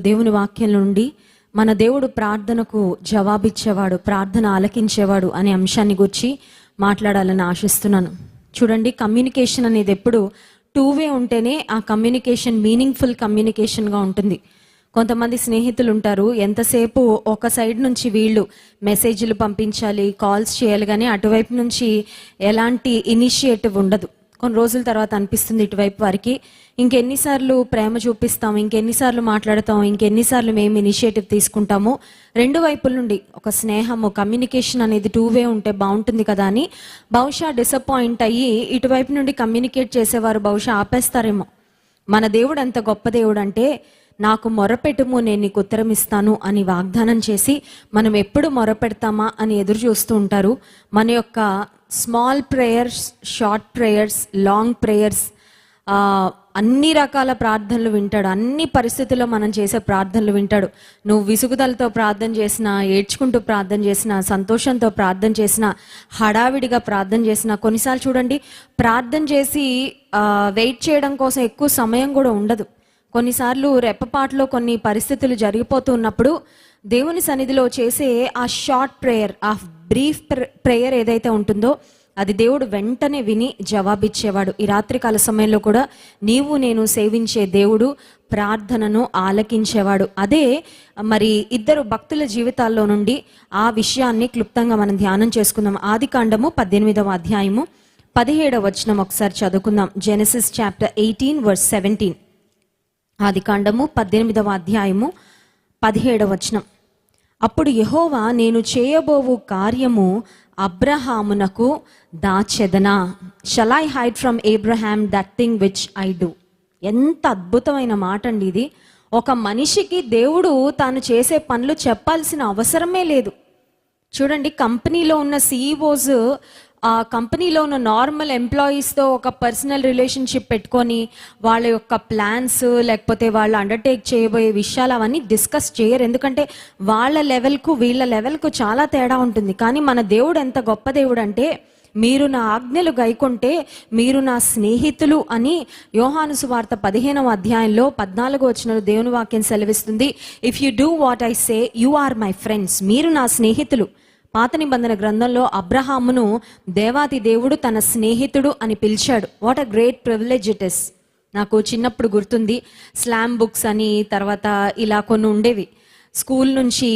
దేవుని వాక్యం నుండి మన దేవుడు ప్రార్థనకు జవాబిచ్చేవాడు ప్రార్థన ఆలకించేవాడు అనే అంశాన్ని గురించి మాట్లాడాలని ఆశిస్తున్నాను. చూడండి కమ్యూనికేషన్ అనేది ఎప్పుడు టూ వే ఉంటేనే ఆ కమ్యూనికేషన్ మీనింగ్ఫుల్ కమ్యూనికేషన్గా ఉంటుంది. కొంతమంది స్నేహితులు ఉంటారు ఎంతసేపు ఒక సైడ్ నుంచి వీళ్ళు మెసేజ్లు పంపించాలి కాల్స్ చేయాలి కానీ అటువైపు నుంచి ఎలాంటి ఇనిషియేటివ్ ఉండదు. కొన్ని రోజుల తర్వాత అనిపిస్తుంది ఇటువైపు వారికి. ఇంకెన్నిసార్లు ప్రేమ చూపిస్తాం ఇంకెన్నిసార్లు మాట్లాడతాం ఇంకెన్నిసార్లు మేము ఇనిషియేటివ్ తీసుకుంటాము. రెండు వైపుల నుండి ఒక స్నేహము కమ్యూనికేషన్ అనేది టూ వే ఉంటే బాగుంటుంది కదా అని. బహుశా డిసప్పాయింట్ అయ్యి ఇటువైపు నుండి కమ్యూనికేట్ చేసేవారు బహుశా ఆపేస్తారేమో. మన దేవుడు ఎంత గొప్ప దేవుడు అంటే నాకు మొరపెట్టుము నేను నీకు ఉత్తరం ఇస్తాను అని వాగ్దానం చేసి మనం ఎప్పుడు మొరపెడతామా అని ఎదురు చూస్తూ ఉంటారు. మన యొక్క small prayers short prayers long prayers అన్ని రకాల ప్రార్థనలు వింటాడు. అన్ని పరిస్థితుల్లో మనం చేసే ప్రార్థనలు వింటాడు. నువ్వు విసుగుదలతో ప్రార్థన చేసినా ఏడ్చుకుంటూ ప్రార్థన చేసినా సంతోషంతో ప్రార్థన చేసినా హడావిడిగా ప్రార్థన చేసినా కొన్నిసార్లు చూడండి ప్రార్థన చేసి వెయిట్ చేయడం కోసం ఎక్కువ సమయం కూడా ఉండదు. కొన్నిసార్లు రెప్పపాట్లో కొన్ని పరిస్థితులు జరిగిపోతూ ఉన్నప్పుడు దేవుని సన్నిధిలో చేసే ఆ షార్ట్ ప్రేయర్ ఆ బ్రీఫ్ ప్రేయర్ ఏదైతే ఉంటుందో అది దేవుడు వెంటనే విని జవాబిచ్చేవాడు. ఈ రాత్రికాల సమయంలో కూడా నీవు నేను సేవించే దేవుడు ప్రార్థనను ఆలకించేవాడు. అదే మరి ఇద్దరు భక్తుల జీవితాల్లో నుండి ఆ విషయాన్ని క్లుప్తంగా మనం ధ్యానం చేసుకుందాం. ఆది కాండము పద్దెనిమిదవ అధ్యాయము పదిహేడవ వచనం ఒకసారి చదువుకుందాం. Genesis chapter eighteen verse seventeen ఆది కాండము పద్దెనిమిదవ అధ్యాయము పదిహేడవ వచనం. అప్పుడు యహోవా నేను చేయబోవు కార్యము అబ్రహామునకు దాచెదనా? Shall I hide from Abraham that thing which I do ఎంత అద్భుతమైన మాట అండి ఇది. ఒక మనిషికి దేవుడు తాను చేసే పనులు చెప్పాల్సిన అవసరమే లేదు. చూడండి కంపెనీలో ఉన్న సీఈఓస్ ఆ కంపెనీలో ఉన్న నార్మల్ ఎంప్లాయీస్తో ఒక పర్సనల్ రిలేషన్షిప్ పెట్టుకొని వాళ్ళ యొక్క ప్లాన్స్ లేకపోతే వాళ్ళు అండర్టేక్ చేయబోయే విషయాలు అవన్నీ డిస్కస్ చేయరు. ఎందుకంటే వాళ్ళ లెవెల్కు వీళ్ళ లెవెల్కు చాలా తేడా ఉంటుంది. కానీ మన దేవుడు ఎంత గొప్ప దేవుడు అంటే మీరు నా ఆజ్ఞలు గైకుంటే మీరు నా స్నేహితులు అని యోహాను సువార్త పదిహేనవ అధ్యాయంలో పద్నాలుగు వచ్చిన దేవుని వాక్యం సెలవిస్తుంది. If you do what I say you are my friends మీరు నా స్నేహితులు. పాత నిబంధన గ్రంథంలో అబ్రహామును దేవాతి దేవుడు తన స్నేహితుడు అని పిలిచాడు. What a great privilege it is నాకు చిన్నప్పుడు గుర్తుంది స్లామ్ బుక్స్ అని తర్వాత ఇలా కొన్ని ఉండేవి. స్కూల్ నుంచి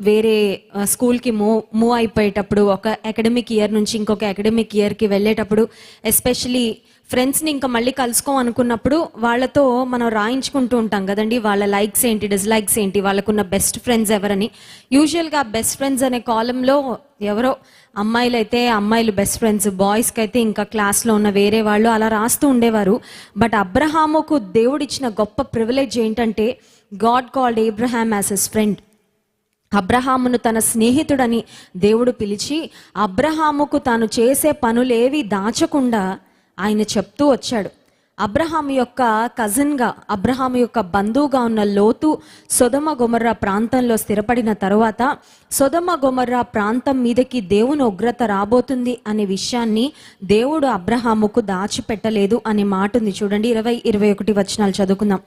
వేరే స్కూల్కి మూవ్ మూవ్ అయిపోయేటప్పుడు ఒక అకాడమిక్ ఇయర్ నుంచి ఇంకొక అకాడమిక్ ఇయర్కి వెళ్ళేటప్పుడు ఎస్పెషలీ ఫ్రెండ్స్ని ఇంకా మళ్ళీ కలుసుకోమనుకున్నప్పుడు వాళ్ళతో మనం రాయించుకుంటూ ఉంటాం కదండి వాళ్ళ లైక్స్ ఏంటి డిస్లైక్స్ ఏంటి వాళ్ళకున్న బెస్ట్ ఫ్రెండ్స్ ఎవరని. యూజువల్గా బెస్ట్ ఫ్రెండ్స్ అనే కాలంలో ఎవరో అమ్మాయిలు అయితే అమ్మాయిలు బెస్ట్ ఫ్రెండ్స్ బాయ్స్కి అయితే ఇంకా క్లాస్లో ఉన్న వేరే వాళ్ళు అలా రాస్తూ ఉండేవారు. బట్ అబ్రహాముకు దేవుడిచ్చిన గొప్ప ప్రివిలేజ్ ఏంటంటే God called Abraham as his friend. అబ్రహామును తన స్నేహితుడని దేవుడు పిలిచి అబ్రహాముకు తాను చేసే పనులేవి దాచకుండా ఆయన చెప్తూ వచ్చాడు అబ్రహాం యొక్క కజిన్గా అబ్రహాం యొక్క బంధువుగా ఉన్న లోతు సొదమ గొమర్రా ప్రాంతంలో స్థిరపడిన తరువాత సొదమ గొమర్రా ప్రాంతం మీదకి దేవుని ఉగ్రత రాబోతుంది అనే విషయాన్ని దేవుడు అబ్రహాముకు దాచిపెట్టలేదు అనే మాట ఉంది చూడండి ఇరవై ఇరవై ఒకటి వచనాలు చదువుకుందాం.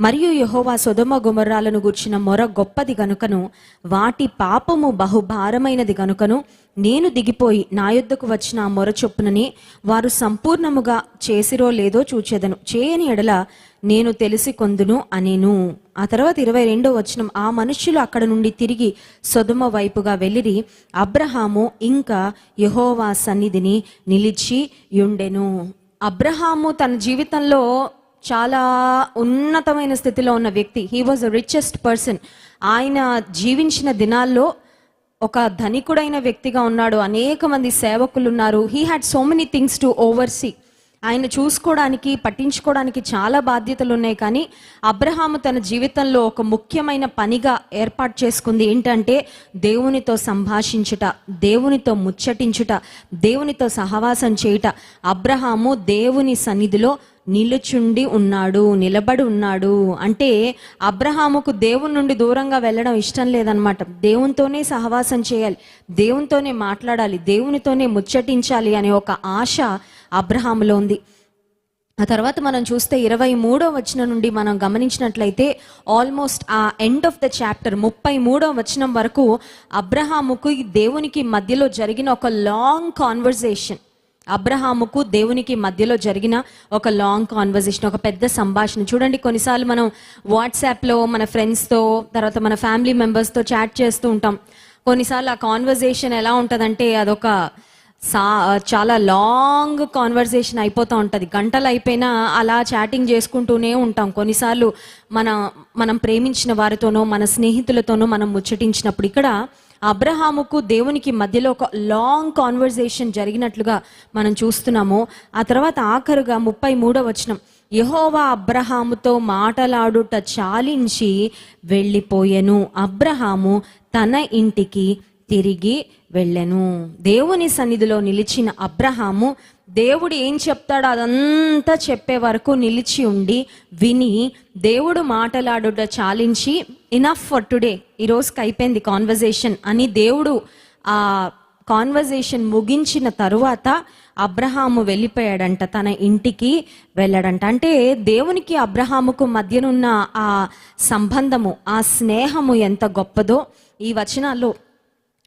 మరియు యహోవా సొదమ గుమర్రాలను గూర్చిన మొర గొప్పది గనుకను వాటి పాపము బహుభారమైనది గనుకను నేను దిగిపోయి నా యొద్దకు వచ్చిన ఆ మొర చొప్పునని వారు సంపూర్ణముగా చేసిరో లేదో చూచెదను. చేయని ఎడల నేను తెలిసి కొందును అనేను. ఆ తర్వాత ఇరవై రెండో వచనం ఆ మనుష్యులు అక్కడ నుండి తిరిగి సొదుమ వైపుగా వెళ్ళిరి అబ్రహాము ఇంకా యహోవా సన్నిధిని నిలిచి యుండెను. అబ్రహాము తన జీవితంలో చాలా ఉన్నతమైన స్థితిలో ఉన్న వ్యక్తి. He was the richest person ఆయన జీవించిన దినాల్లో ఒక ధనికుడైన వ్యక్తిగా ఉన్నాడు. అనేక మంది సేవకులు ఉన్నారు he had so many things to oversee ఆయన చూసుకోవడానికి పట్టించుకోవడానికి చాలా బాధ్యతలు ఉన్నాయి. కానీ అబ్రహాము తన జీవితంలో ఒక ముఖ్యమైన పనిగా ఏర్పాటు చేసుకుంది. ఏంటంటే దేవునితో సంభాషించుట దేవునితో ముచ్చటించుట దేవునితో సహవాసం చేయుట. అబ్రహాము దేవుని సన్నిధిలో నిలుచుండి ఉన్నాడు నిలబడి ఉన్నాడు. అంటే అబ్రహాముకు దేవుని నుండి దూరంగా వెళ్ళడం ఇష్టం లేదనమాట దేవునితోనే సహవాసం చేయాలి దేవునితోనే మాట్లాడాలి దేవునితోనే ముచ్చటించాలి అనే ఒక ఆశ అబ్రహాములో ఉంది. ఆ తర్వాత మనం చూస్తే ఇరవై మూడో వచనం నుండి మనం గమనించినట్లయితే ఆల్మోస్ట్ ఆ ఎండ్ ఆఫ్ ద చాప్టర్ ముప్పై మూడో వచనం వరకు అబ్రహాముకు ఈ దేవునికి మధ్యలో జరిగిన ఒక లాంగ్ కాన్వర్జేషన్ అబ్రహాముకు దేవునికి మధ్యలో జరిగిన ఒక లాంగ్ కాన్వర్జేషన్ ఒక పెద్ద సంభాషణ. చూడండి కొన్నిసార్లు మనం వాట్సాప్లో మన ఫ్రెండ్స్తో తర్వాత మన ఫ్యామిలీ మెంబర్స్తో చాట్ చేస్తూ ఉంటాం. కొన్నిసార్లు ఆ కాన్వర్జేషన్ ఎలా ఉంటుందంటే అదొక సా చాలా లాంగ్ కాన్వర్జేషన్ అయిపోతూ ఉంటుంది. గంటలు అయిపోయినా అలా చాటింగ్ చేసుకుంటూనే ఉంటాం. కొన్నిసార్లు మన మనం ప్రేమించిన వారితోనో మన స్నేహితులతోనో మనం ముచ్చటించినప్పుడు ఇక్కడ అబ్రహాముకు దేవునికి మధ్యలో ఒక లాంగ్ కాన్వర్జేషన్ జరిగినట్లుగా మనం చూస్తున్నాము. ఆ తర్వాత ఆఖరుగా ముప్పై మూడో వచనం. యహోవా అబ్రహాముతో మాటలాడుట చాలించి వెళ్ళిపోయెను. అబ్రహాము తన ఇంటికి తిరిగి వెళ్ళెను. దేవుని సన్నిధిలో నిలిచిన అబ్రహాము దేవుడు ఏం చెప్తాడో అదంతా చెప్పే వరకు నిలిచి ఉండి విని దేవుడు మాటలాడుట చాలించి ఇనఫ్ ఫర్ టుడే ఈ రోజుకి అయిపోయింది కాన్వర్జేషన్ అని దేవుడు ఆ కాన్వర్జేషన్ ముగించిన తరువాత అబ్రహాము వెళ్ళిపోయాడంట తన ఇంటికి వెళ్ళాడంట. అంటే దేవునికి అబ్రహాముకు మధ్యనున్న ఆ సంబంధము ఆ స్నేహము ఎంత గొప్పదో ఈ వచనాల్లో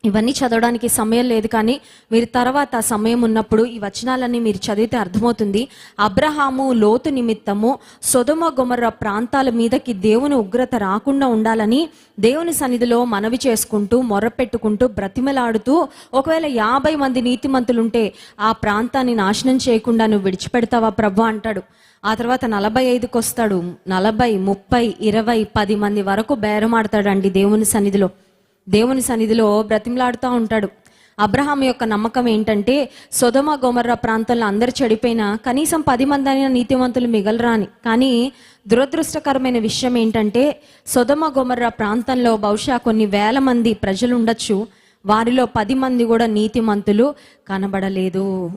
ఇవన్నీ చదవడానికి సమయం లేదు కానీ మీరు తర్వాత సమయం ఉన్నప్పుడు ఈ వచనాలన్నీ మీరు చదివితే అర్థమవుతుంది. అబ్రహాము లోతు నిమిత్తము సొదమ గుమర్ర ప్రాంతాల మీదకి దేవుని ఉగ్రత రాకుండా ఉండాలని దేవుని సన్నిధిలో మనవి చేసుకుంటూ మొరపెట్టుకుంటూ బ్రతిమలాడుతూ ఒకవేళ యాభై మంది నీతిమంతులుంటే ఆ ప్రాంతాన్ని నాశనం చేయకుండా నువ్వు విడిచిపెడతావా ప్రభు అంటాడు. ఆ తర్వాత నలభై ఐదుకి వస్తాడు. నలభై ముప్పై ఇరవై పది మంది వరకు బేరమాడతాడండి దేవుని సన్నిధిలో. దేవుని సన్నిధిలో బ్రతిమలాడుతూ ఉంటాడు. అబ్రహాం యొక్క నమ్మకం ఏంటంటే సొదమ గోమర్ర ప్రాంతంలో అందరు చెడిపోయినా కనీసం పది మంది అయిన నీతివంతులు మిగలరా అని కానీ దురదృష్టకరమైన విషయం ఏంటంటే సొదమ గోమర్ర ప్రాంతంలో బహుశా కొన్ని వేల మంది ప్రజలు ఉండొచ్చు. వారిలో పది మంది కూడా నీతిమంతులు కనబడలేదు.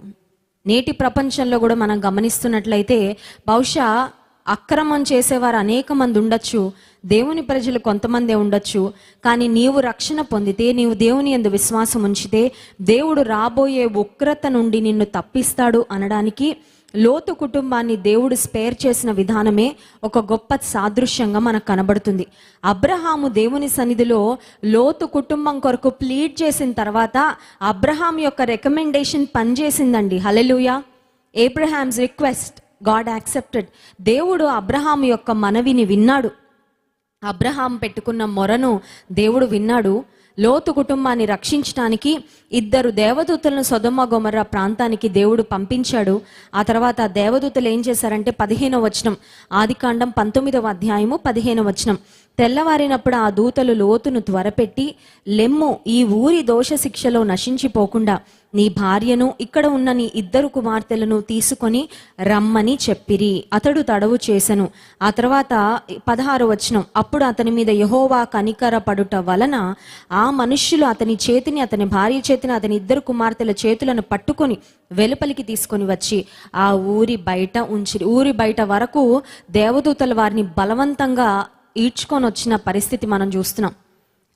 నేటి ప్రపంచంలో కూడా మనం గమనిస్తున్నట్లయితే బహుశా అక్రమం చేసేవారు అనేక మంది ఉండొచ్చు దేవుని ప్రజలు కొంతమందే ఉండొచ్చు కానీ నీవు రక్షణ పొందితే నీవు దేవుని ఎందు విశ్వాసం ఉంచితే దేవుడు రాబోయే ఉగ్రత నుండి నిన్ను తప్పిస్తాడు అనడానికి లోతు కుటుంబాన్ని దేవుడు స్పేర్ చేసిన విధానమే ఒక గొప్ప సాదృశ్యంగా మనకు కనబడుతుంది. అబ్రహాము దేవుని సన్నిధిలో లోతు కుటుంబం కొరకు ప్లీడ్ చేసిన తర్వాత అబ్రహాం యొక్క recommendation పనిచేసిందండి. Hallelujah Abraham's request God accepted దేవుడు అబ్రహాం యొక్క మనవిని విన్నాడు. అబ్రహాం పెట్టుకున్న మొరను దేవుడు విన్నాడు. లోతు కుటుంబాన్ని రక్షించడానికి ఇద్దరు దేవదూతలను సొదమ్మ గొమర్ర ప్రాంతానికి దేవుడు పంపించాడు. ఆ తర్వాత ఆ దేవదూతలు ఏం చేశారంటే పదిహేనవ వచనం ఆదికాండం పంతొమ్మిదవ అధ్యాయము పదిహేనవ వచనం. తెల్లవారినప్పుడు ఆ దూతలు లోతును త్వరపెట్టి లెమ్ము ఈ ఊరి దోష శిక్షలో నశించిపోకుండా నీ భార్యను ఇక్కడ ఉన్న నీ ఇద్దరు కుమార్తెలను తీసుకొని రమ్మని చెప్పిరి. అతడు తడవు చేసెను. ఆ తర్వాత పదహారు వచనం అప్పుడు అతని మీద యహోవా కనికర పడుట వలన ఆ మనుష్యులు అతని చేతిని అతని భార్య చేతిని అతని ఇద్దరు కుమార్తెల చేతులను పట్టుకొని వెలుపలికి తీసుకొని వచ్చి ఆ ఊరి బయట ఉంచి ఊరి బయట వరకు దేవదూతలు వారిని బలవంతంగా ఈడ్చుకొని వచ్చిన పరిస్థితి మనం చూస్తున్నాం.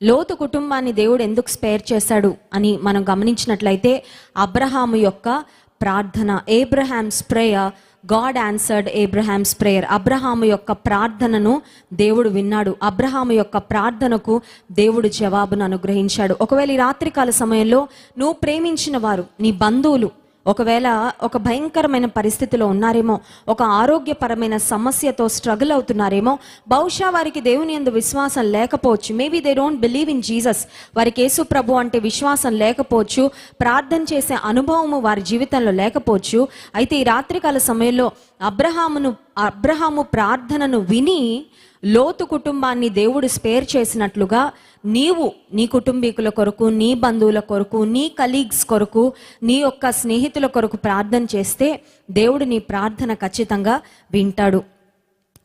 లోతు కుటుంబాన్ని దేవుడు ఎందుకు స్పేర్ చేశాడు అని మనం గమనించినట్లయితే అబ్రహాము యొక్క ప్రార్థన Abraham's prayer God answered Abraham's prayer Abraham యొక్క ప్రార్థనను దేవుడు విన్నాడు. అబ్రహాము యొక్క ప్రార్థనకు దేవుడు జవాబును అనుగ్రహించాడు. ఒకవేళ ఈ రాత్రికాల సమయంలో నువ్వు ప్రేమించిన వారు నీ బంధువులు ఒకవేళ ఒక భయంకరమైన పరిస్థితిలో ఉన్నారేమో ఒక ఆరోగ్యపరమైన సమస్యతో స్ట్రగుల్ అవుతున్నారేమో బహుశా వారికి దేవుని ఎందు విశ్వాసం లేకపోవచ్చు. Maybe they don't believe in Jesus వారికి యేసు ప్రభు అంటే విశ్వాసం లేకపోవచ్చు. ప్రార్థన చేసే అనుభవము వారి జీవితంలో లేకపోవచ్చు. అయితే ఈ రాత్రికాల సమయంలో అబ్రహామును అబ్రహాము ప్రార్థనను విని లోతు కుటుంబాన్ని దేవుడు స్పేర్ చేసినట్లుగా నీవు నీ కుటుంబీకుల కొరకు నీ బంధువుల కొరకు నీ కలీగ్స్ కొరకు నీ యొక్క స్నేహితుల కొరకు ప్రార్థన చేస్తే దేవుడు నీ ప్రార్థన ఖచ్చితంగా వింటాడు.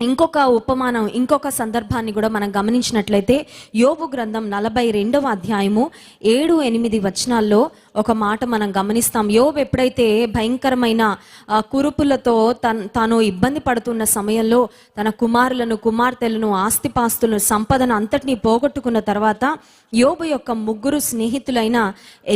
ఇంకొక ఉపమానం ఇంకొక సందర్భాన్ని కూడా మనం గమనించినట్లయితే యోబు గ్రంథం నలభై రెండవ అధ్యాయము ఏడు ఎనిమిది వచనాల్లో ఒక మాట మనం గమనిస్తాం. యోబు ఎప్పుడైతే భయంకరమైన కురుపులతో తన్ తాను ఇబ్బంది పడుతున్న సమయంలో తన కుమారులను కుమార్తెలను ఆస్తిపాస్తులను సంపదను అంతటినీ పోగొట్టుకున్న తర్వాత యోబు యొక్క ముగ్గురు స్నేహితులైన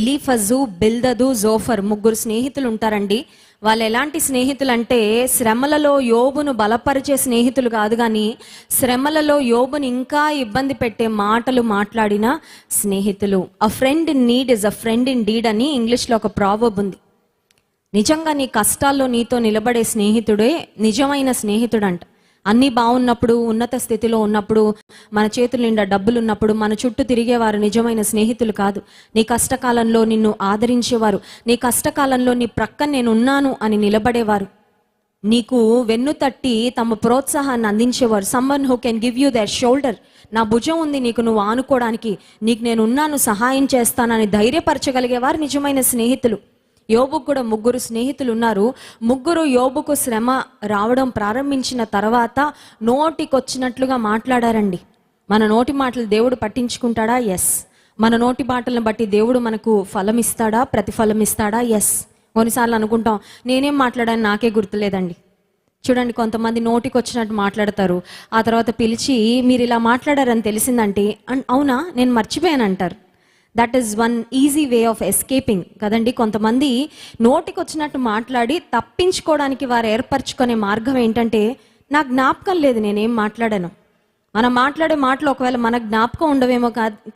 ఎలీఫజు బిల్దదు జోఫర్ ముగ్గురు స్నేహితులు ఉంటారండి. వాళ్ళు ఎలాంటి స్నేహితులు అంటే శ్రమలలో యోబును బలపరిచే స్నేహితులు కాదు కానీ శ్రమలలో యోబును ఇంకా ఇబ్బంది పెట్టే మాటలు మాట్లాడిన స్నేహితులు. A friend in need is a friend indeed అని ఇంగ్లీష్లో ఒక ప్రావర్బ్ ఉంది. నిజంగా నీ కష్టాల్లో నీతో నిలబడే స్నేహితుడే నిజమైన స్నేహితుడంట. అన్నీ బాగున్నప్పుడు ఉన్నత స్థితిలో ఉన్నప్పుడు మన చేతుల నిండా డబ్బులు ఉన్నప్పుడు మన చుట్టూ తిరిగేవారు నిజమైన స్నేహితులు కాదు. నీ కష్టకాలంలో నిన్ను ఆదరించేవారు. నీ కష్టకాలంలో నీ ప్రక్కన నేను ఉన్నాను అని నిలబడేవారు. నీకు వెన్ను తట్టి తమ ప్రోత్సాహాన్ని అందించేవారు. Someone who can give you their shoulder నా భుజం ఉంది నీకు నువ్వు ఆనుకోవడానికి. నీకు నేను ఉన్నాను సహాయం చేస్తానని ధైర్యపరచగలిగేవారు నిజమైన స్నేహితులు. యోబుకు కూడా ముగ్గురు స్నేహితులు ఉన్నారు ముగ్గురు యోబుకు శ్రమ రావడం ప్రారంభించిన తర్వాత నోటికొచ్చినట్లుగా మాట్లాడారండి. మన నోటి మాటలు దేవుడు పట్టించుకుంటాడా? ఎస్ మన నోటి మాటలను బట్టి దేవుడు మనకు ఫలం ఇస్తాడా ప్రతిఫలం ఇస్తాడా ఎస్ కొన్నిసార్లు అనుకుంటాం నేనేం మాట్లాడాను నాకే గుర్తులేదండి. చూడండి కొంతమంది నోటికి వచ్చినట్టు మాట్లాడతారు. ఆ తర్వాత పిలిచి మీరు ఇలా మాట్లాడారని తెలిసిందంటే అవునా? నేను మర్చిపోయాను అంటారు that is one easy way of escaping కదండి? కొంతమంది నోటికి వచ్చినట్టు మాట్లాడి తప్పించుకోవడానికి వారు ఏర్పరచుకునే మార్గం ఏంటంటే నా జ్ఞాపకం లేదు నేనేం మాట్లాడాను. మనం మాట్లాడే మాటలు ఒకవేళ మన జ్ఞాపకం ఉండవేమో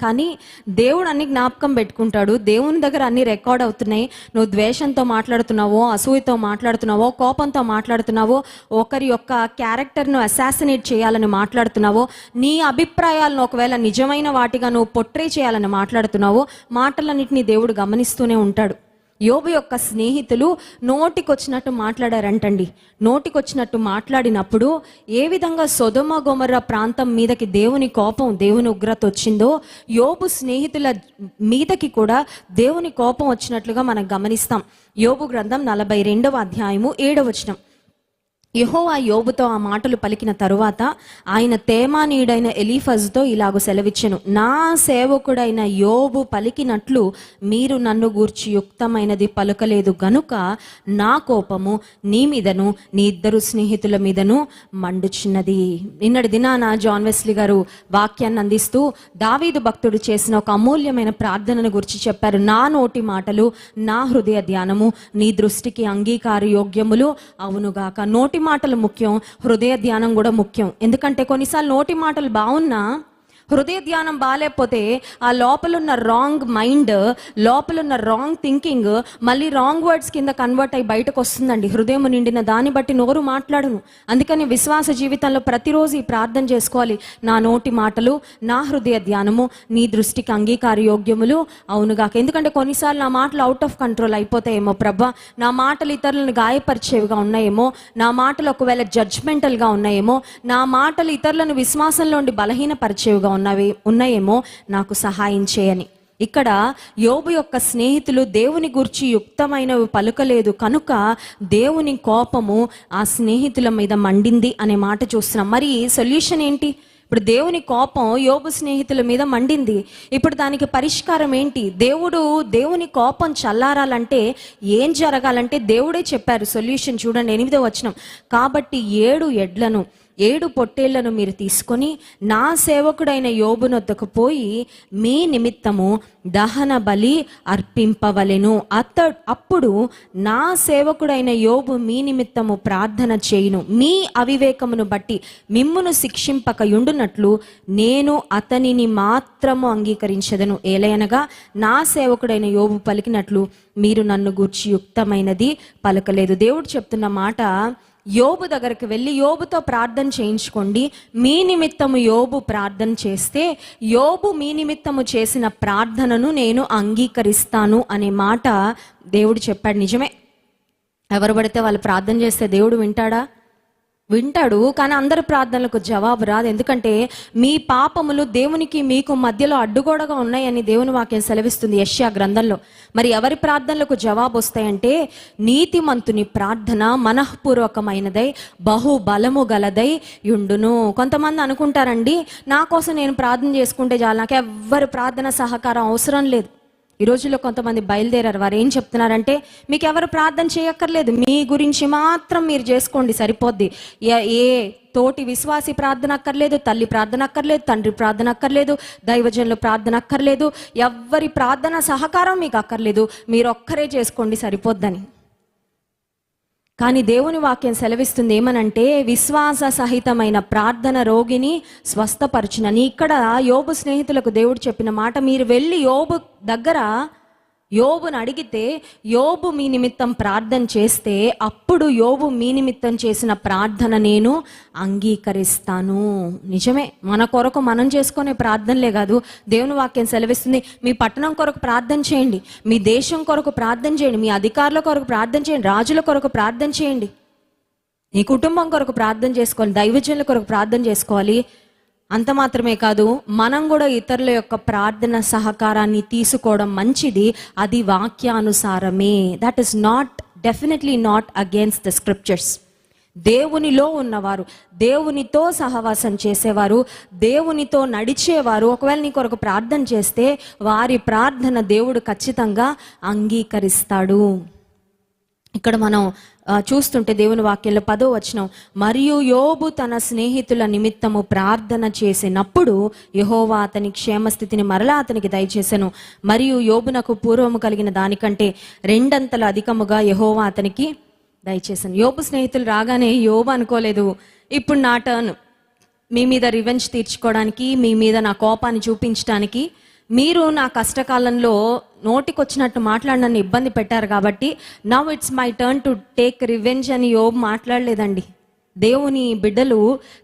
కానీ దేవుడు అన్ని జ్ఞాపకం పెట్టుకుంటాడు. దేవుని దగ్గర అన్ని రికార్డ్ అవుతున్నాయి. నువ్వు ద్వేషంతో మాట్లాడుతున్నావో అసూయతో మాట్లాడుతున్నావో కోపంతో మాట్లాడుతున్నావో ఒకరి యొక్క క్యారెక్టర్ను అసాసినేట్ చేయాలని మాట్లాడుతున్నావో నీ అభిప్రాయాలను ఒకవేళ నిజమైన వాటిగా నువ్వు పొట్రే చేయాలని మాట్లాడుతున్నావో మాటలన్నింటినీ దేవుడు గమనిస్తూనే ఉంటాడు. యోబు యొక్క స్నేహితులు నోటికొచ్చినట్టు మాట్లాడారంటండి. నోటికొచ్చినట్టు మాట్లాడినప్పుడు ఏ విధంగా సొదమ గొమర్ర ప్రాంతం మీదకి దేవుని కోపం దేవుని ఉగ్రత వచ్చిందో యోబు స్నేహితుల మీదకి కూడా దేవుని కోపం వచ్చినట్లుగా మనం గమనిస్తాం. యోబు గ్రంథం నలభై రెండవ అధ్యాయము ఏడవచనం వచనం. యహోవా యోబుతో ఆ మాటలు పలికిన తరువాత ఆయన తేమానీయుడైన ఎలీఫజ్తో ఇలాగ సెలవిచ్చెను. నా సేవకుడైన యోబు పలికినట్లు మీరు నన్ను గూర్చి యుక్తమైనది పలుకలేదు గనుక నా కోపము నీ మీదను నీ ఇద్దరు స్నేహితుల మీదను మండుచున్నది. నిన్నటి దినాన జాన్ వెస్లీ గారు వాక్యాన్ని అందిస్తూ దావీదు భక్తుడు చేసిన ఒక అమూల్యమైన ప్రార్థనను గురించి చెప్పారు. నా నోటి మాటలు నా హృదయ ధ్యానము నీ దృష్టికి అంగీకార యోగ్యములు అవునుగాక. నోటి మాటలు ముఖ్యం హృదయ ధ్యానం కూడా ముఖ్యం. ఎందుకంటే కొన్నిసార్లు నోటి మాటలు బాగున్నా హృదయ ధ్యానం బాగాలేకపోతే ఆ లోపలున్న రాంగ్ మైండ్ లోపలున్న రాంగ్ థింకింగ్ మళ్ళీ రాంగ్ వర్డ్స్ కింద కన్వర్ట్ అయ్యి బయటకు వస్తుందండి. హృదయం నిండిన దాన్ని బట్టి నోరు మాట్లాడను. అందుకని విశ్వాస జీవితంలో ప్రతిరోజు ఈ ప్రార్థన చేసుకోవాలి. నా నోటి మాటలు నా హృదయ ధ్యానము నీ దృష్టికి అంగీకార యోగ్యములు అవునుగాక ఎందుకంటే కొన్నిసార్లు నా మాటలు అవుట్ ఆఫ్ కంట్రోల్ అయిపోతాయేమో ప్రభా. నా మాటలు ఇతరులను గాయపరిచేవిగా ఉన్నాయేమో. నా మాటలు ఒకవేళ జడ్జ్మెంటల్గా ఉన్నాయేమో. నా మాటలు ఇతరులను విశ్వాసంలోండి బలహీనపరిచేవిగా ఉన్నవి ఉన్నాయేమో నాకు సహాయం చేయని. ఇక్కడ యోబు యొక్క స్నేహితులు దేవుని గురించి యుక్తమైనవి పలుకలేదు. కనుక దేవుని కోపము ఆ స్నేహితుల మీద మండింది అనే మాట చూస్తున్నాం. మరి సొల్యూషన్ ఏంటి? ఇప్పుడు దేవుని కోపం యోబు స్నేహితుల మీద మండింది. ఇప్పుడు దానికి పరిష్కారం ఏంటి? దేవుడు దేవుని కోపం చల్లారాలంటే ఏం జరగాలంటే దేవుడే చెప్పారు. సొల్యూషన్ చూడండి ఎనిమిదో వచనం. కాబట్టి ఏడు ఎడ్లను ఏడు పొట్టేళ్ళను మీరు తీసుకొని నా సేవకుడైన యోబునొద్దకు పోయి మీ నిమిత్తము దహన బలి అర్పింపవలెను. అత అప్పుడు నా సేవకుడైన యోబు మీ నిమిత్తము ప్రార్థన చేయును. మీ అవివేకమును బట్టి మిమ్మును శిక్షింపక యుండునట్లు నేను అతనిని మాత్రము అంగీకరించదను. ఏలయనగా నా సేవకుడైన యోబు పలికినట్లు మీరు నన్ను గూర్చి యుక్తమైనది పలకలేదు. దేవుడు చెప్తున్న మాట యోబు దగ్గరికి వెళ్ళి యోబుతో ప్రార్థన చేయించుకోండి. మీ నిమిత్తము యోబు ప్రార్థన చేస్తే యోబు మీ నిమిత్తము చేసిన ప్రార్థనను నేను అంగీకరిస్తాను అనే మాట దేవుడు చెప్పాడు. నిజమే. ఎవరు పడితే వాళ్ళు ప్రార్థన చేస్తే దేవుడు వింటాడా? వింటాడు కానీ అందరి ప్రార్థనలకు జవాబు రాదు. ఎందుకంటే మీ పాపములు దేవునికి మీకు మధ్యలో అడ్డుగోడగా ఉన్నాయని దేవుని వాక్యం సెలవిస్తుంది యష్యా గ్రంథంలో. మరి ఎవరి ప్రార్థనలకు జవాబు వస్తాయంటే నీతిమంతుని ప్రార్థన మనఃపూర్వకమైనదై బహుబలము గలదై యుండును కొంతమంది అనుకుంటారండి నా కోసం నేను ప్రార్థన చేసుకుంటే చాలు నాకు ఎవ్వరి ప్రార్థన సహకారం అవసరం లేదు. ఈ రోజుల్లో కొంతమంది బయలుదేరారు. వారు ఏం చెప్తున్నారంటే మీకు ఎవరు ప్రార్థన చేయక్కర్లేదు. మీ గురించి మాత్రం మీరు చేసుకోండి సరిపోద్ది. ఏ- ఏ తోటి విశ్వాసి ప్రార్థన అక్కర్లేదు తల్లి ప్రార్థన అక్కర్లేదు తండ్రి ప్రార్థన అక్కర్లేదు దైవజనులు ప్రార్థన అక్కర్లేదు ఎవ్వరి ప్రార్థన సహకారం మీకు అక్కర్లేదు. మీరు ఒక్కరే చేసుకోండి సరిపోద్దని. కానీ దేవుని వాక్యం సెలవిస్తుంది ఏమనంటే విశ్వాస సహితమైన ప్రార్థన రోగిని స్వస్థపరచునని ఇక్కడ యోబు స్నేహితులకు దేవుడు చెప్పిన మాట మీరు వెళ్ళి యోబు దగ్గర యోబును అడిగితే యోబు మీ నిమిత్తం ప్రార్థన చేస్తే అప్పుడు యోబు మీ నిమిత్తం చేసిన ప్రార్థన నేను అంగీకరిస్తాను. నిజమే. మన కొరకు మనం చేసుకునే ప్రార్థనలే కాదు. దేవుని వాక్యం సెలవిస్తుంది మీ పట్టణం కొరకు ప్రార్థన చేయండి మీ దేశం కొరకు ప్రార్థన చేయండి మీ అధికారుల కొరకు ప్రార్థన చేయండి రాజుల కొరకు ప్రార్థన చేయండి. నీ కుటుంబం కొరకు ప్రార్థన చేసుకోవాలి దైవజనుల కొరకు ప్రార్థన చేసుకోవాలి. అంత మాత్రమే కాదు మనం కూడా ఇతరుల యొక్క ప్రార్థన సహకారాన్ని తీసుకోవడం మంచిది అది వాక్యానుసారమే. That is not definitely not against the scriptures దేవునిలో ఉన్నవారు దేవునితో సహవాసం చేసేవారు దేవునితో నడిచేవారు ఒకవేళ నీ కొరకు ప్రార్థన చేస్తే వారి ప్రార్థన దేవుడు ఖచ్చితంగా అంగీకరిస్తాడు. ఇక్కడ మనం చూస్తుంటే దేవుని వాక్యంలో పదో వచనం మరియు యోబు తన స్నేహితుల నిమిత్తము ప్రార్థన చేసినప్పుడు యహోవా అతని క్షేమస్థితిని మరలా అతనికి దయచేశాను. మరియు యోబునకు పూర్వము కలిగిన దానికంటే రెండంతల అధికముగా యహోవా అతనికి దయచేసాను యోబు స్నేహితులు రాగానే యోబు అనుకోలేదు ఇప్పుడు నా టర్న్ మీ మీద రివెంజ్ తీర్చుకోవడానికి మీ మీద నా కోపాన్ని చూపించడానికి మీరు నా కష్టకాలంలో నోటికొచ్చినట్టు మాట్లాడి నన్ను ఇబ్బంది పెట్టారు కాబట్టి now it's my turn to take revenge అని యోబ్ మాట్లాడలేదండి. దేవుని బిడ్డలు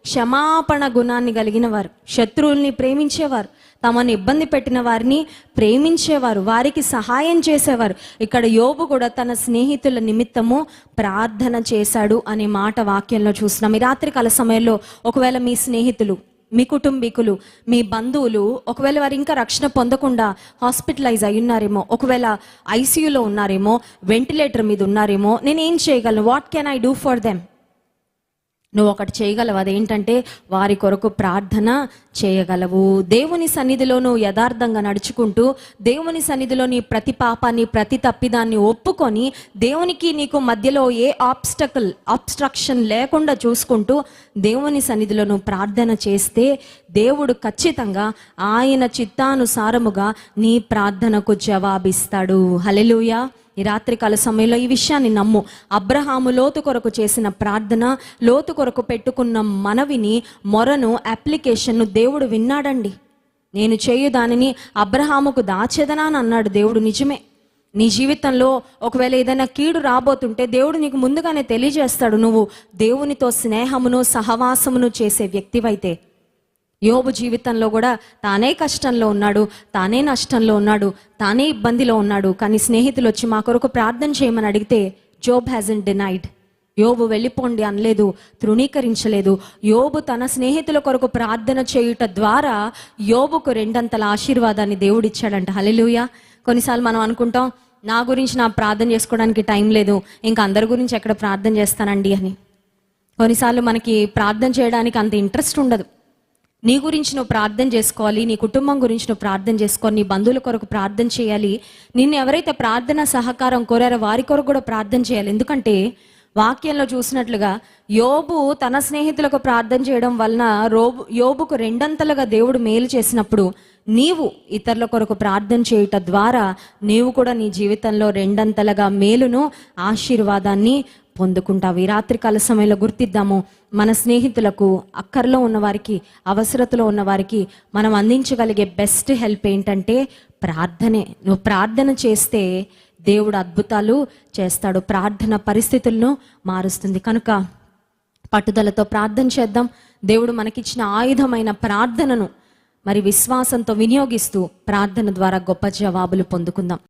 క్షమాపణ గుణాన్ని కలిగిన వారు శత్రువుల్ని ప్రేమించేవారు తమను ఇబ్బంది పెట్టిన వారిని ప్రేమించేవారు వారికి సహాయం చేసేవారు. ఇక్కడ యోబు కూడా తన స్నేహితుల నిమిత్తము ప్రార్థన చేశాడు అనే మాట వాక్యంలో చూసినాం ఈ రాత్రికాల సమయంలో ఒకవేళ మీ స్నేహితులు మీ కుటుంబీకులు మీ బంధువులు ఒకవేళ వారు ఇంకా రక్షణ పొందకుండా హాస్పిటలైజ్ అయి ఉన్నారేమో ఒకవేళ ఐసీయూలో ఉన్నారేమో వెంటిలేటర్ మీద ఉన్నారేమో నేను ఏం చేయగలను? What can I do for them నువ్వు ఒకటి చేయగలవు? అదేంటంటే వారి కొరకు ప్రార్థన చేయగలవు. దేవుని సన్నిధిలో నువ్వు యథార్థంగా నడుచుకుంటూ దేవుని సన్నిధిలో నీ ప్రతి పాపాన్ని ప్రతి తప్పిదాన్ని ఒప్పుకొని దేవునికి నీకు మధ్యలో ఏ ఆబ్స్టకల్ ఆబ్స్ట్రక్షన్ లేకుండా చూసుకుంటూ దేవుని సన్నిధిలో నువ్వు ప్రార్థన చేస్తే దేవుడు ఖచ్చితంగా ఆయన చిత్తానుసారముగా నీ ప్రార్థనకు జవాబిస్తాడు. హలెలుయా ఈ రాత్రికాల సమయంలో ఈ విషయాన్ని నమ్ము. అబ్రహాము లోతు కొరకు చేసిన ప్రార్థన లోతు కొరకు పెట్టుకున్న మనవిని మొరను అప్లికేషన్ను దేవుడు విన్నాడండి. నేను చేయు దానిని అబ్రహాముకు దాచేదనా అన్నాడు దేవుడు నిజమే. నీ జీవితంలో ఒకవేళ ఏదైనా కీడు రాబోతుంటే దేవుడు నీకు ముందుగానే తెలియజేస్తాడు. నువ్వు దేవునితో స్నేహమును సహవాసమును చేసే వ్యక్తివైతే యోబు జీవితంలో కూడా తానే కష్టంలో ఉన్నాడు తానే నష్టంలో ఉన్నాడు తానే ఇబ్బందిలో ఉన్నాడు. కానీ స్నేహితులు వచ్చి మా కొరకు ప్రార్థన చేయమని అడిగితే జోబ్ హ్యాజన్ డినైడ్ యోబు వెళ్ళిపోండి అనలేదు తృణీకరించలేదు. యోబు తన స్నేహితుల కొరకు ప్రార్థన చేయుట ద్వారా యోబుకు రెండంతల ఆశీర్వాదాన్ని దేవుడిచ్చాడంట. హల్లెలూయా. కొన్నిసార్లు మనం అనుకుంటాం నా గురించి నా ప్రార్థన చేసుకోవడానికి టైం లేదు ఇంకా అందరి గురించి ఎక్కడ ప్రార్థన చేస్తానండి అని. కొన్నిసార్లు మనకి ప్రార్థన చేయడానికి అంత ఇంట్రెస్ట్ ఉండదు. నీ గురించి నువ్వు ప్రార్థన చేసుకోవాలి నీ కుటుంబం గురించి నువ్వు ప్రార్థన చేసుకోవాలి నీ బంధువుల కొరకు ప్రార్థన చేయాలి. నిన్ను ఎవరైతే ప్రార్థన సహకారం కోరారో వారి కొరకు కూడా ప్రార్థన చేయాలి. ఎందుకంటే వాక్యంలో చూసినట్లుగా యోబు తన స్నేహితులకు ప్రార్థన చేయడం వలన రోబు యోబుకు రెండంతలుగా దేవుడు మేలు చేసినప్పుడు నీవు ఇతరుల కొరకు ప్రార్థన చేయుట ద్వారా నీవు కూడా నీ జీవితంలో రెండంతలుగా మేలును ఆశీర్వాదాన్ని పొందుకుంటావు. ఈ రాత్రికాల సమయంలో గుర్తిద్దాము మన స్నేహితులకు అక్కర్లో ఉన్నవారికి అవసరతలో ఉన్నవారికి మనం అందించగలిగే బెస్ట్ హెల్ప్ ఏంటంటే ప్రార్థనే. నువ్వు ప్రార్థన చేస్తే దేవుడు అద్భుతాలు చేస్తాడు. ప్రార్థన పరిస్థితులను మారుస్తుంది. కనుక పట్టుదలతో ప్రార్థన చేద్దాం. దేవుడు మనకిచ్చిన ఆయుధమైన ప్రార్థనను మరి విశ్వాసంతో వినియోగిస్తూ ప్రార్థన ద్వారా గొప్ప జవాబులు పొందుకుందాం.